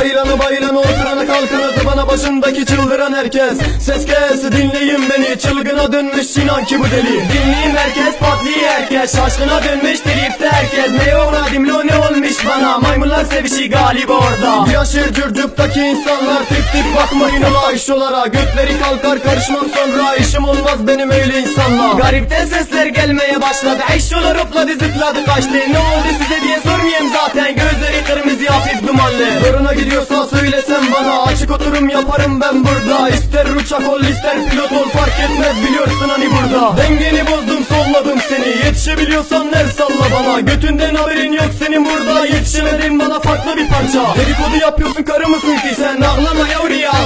Bayılanı bayılanı oturanı kalkanı zıbana başındaki çıldıran herkes. Ses kes dinleyin beni. Çılgına dönmüş inan ki bu deli. Dinleyin herkes patlıyor herkes. Şaşkına dönmüş tripte herkes. Ne uğradım lo ne olmuş bana? Maymunlar sevişi galiba orada. Yaşır cırcıptaki insanlar tip tip bakmayın ola işolara Götleri kalkar karışmam sonra. İşim olmaz benim öyle insanla Garipten sesler gelmeye başladı. Eşyolar hopladı zıpladı kaçtı. Ne oldu size diye sormayayım zaten. Gözleri kırmızı hafif dumanlı Zoruna gidiyorsa söylesen bana. Açık oturum yaparım ben burada. İster uçak ol ister pilot ol. Fark etmez biliyorsun hani burada. Dengeni bozdum solladım seni. Yetişebiliyorsan ver salla bana. Götünden haberin yok senin burada Yetişemedin bana farklı bir parça. Dedikodu yapıyorsun karı mısın ki sen? Ağlama ağzına vereceğim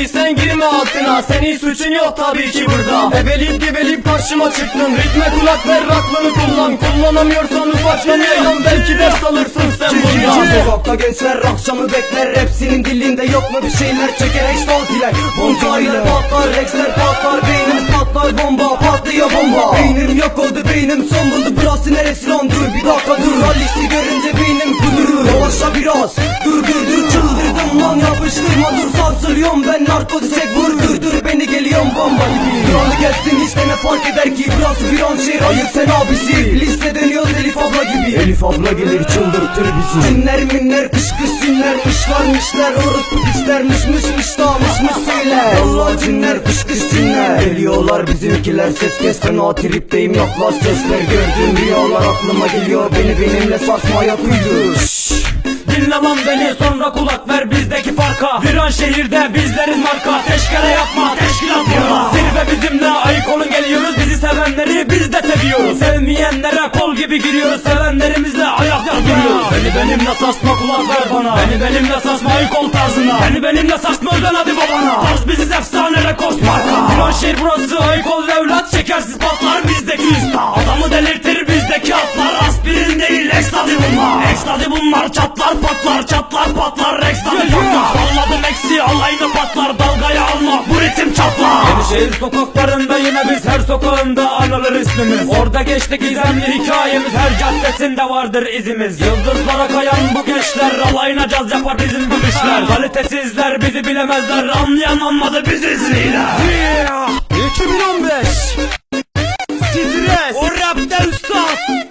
Kaldıramıyorsan girme altına Senin suçun yok tabii ki burada. Ebelip gebelip karşıma çıktın Ritme kulak ver aklını kullan. Kullanamıyorsan ufaktan yaylan Belki ders alırsın sen bundan. Sokakta gençler akşamı bekler. Hepsinin dilinde yok mu bir şeyler? Çekerek saltiler Bonzailer patlar Rexler patlar Beynim patlar. Bomba Patlıyor bomba. Beynim yok oldu beynim son buldu. Burası neresi lan? Dur bir dakika dur. Rallisi görünce beynim kudurur Yavaşla biraz Dur dur dur dur Sarsılıyorum ben narkozu çek vur dur dur. Beni geliyorum bomba gibi. Kralı gelsin işte ne fark eder ki Burası bir an şehir ayık sen abisi. Liste dönüyoruz Elif abla gibi. Elif abla gelir çıldırtır bizi. Cinler minler kış kış cinler Mışlar mışlar orospu piçler Mış mış mış da mış söyler Allah cinler kış kış cinler Geliyorlar bizimkiler ses kes. Fena tripteyim yaklaş sesler. Gördüğüm rüyalar aklıma geliyor. Beni benimle sarsmaya duydu. Dinle lan beni sonra kulak ver farka Viran şehirde bizleriz marka. Teşkere yapma teşkilat burada Zirve bizimle ayık olun geliyoruz. Bizi sevenleri biz de seviyoruz. Sevmeyenlere kol gibi giriyoruz. Sevenlerimizle ayakta duruyoruz Beni benimle sarsma kulak ver bana. Beni benimle sarsma ayık ol tarzına. Beni benimle sarsma özen hadi babana. Tarz biziz efsane rekors marka. Viran şehir burası ayık ol evlat. Şekersiz patlar bizdeki usta. Adamı delirtir bizdeki atlar. Aspirin değil ekstazi bunlar. Ekstazi bunlar çatlar patlar çatlar şehir sokaklarında yine biz her sokağında anılır ismimiz. Orada geçti gizemli hikayemiz Her caddesinde vardır izimiz. Yıldızlara kayan bu gençler Alayına caz yapar bizim gülüşler Kalitesizler bizi bilemezler Anlayan anladı biz izliler 2015 Stres. O rapte üstad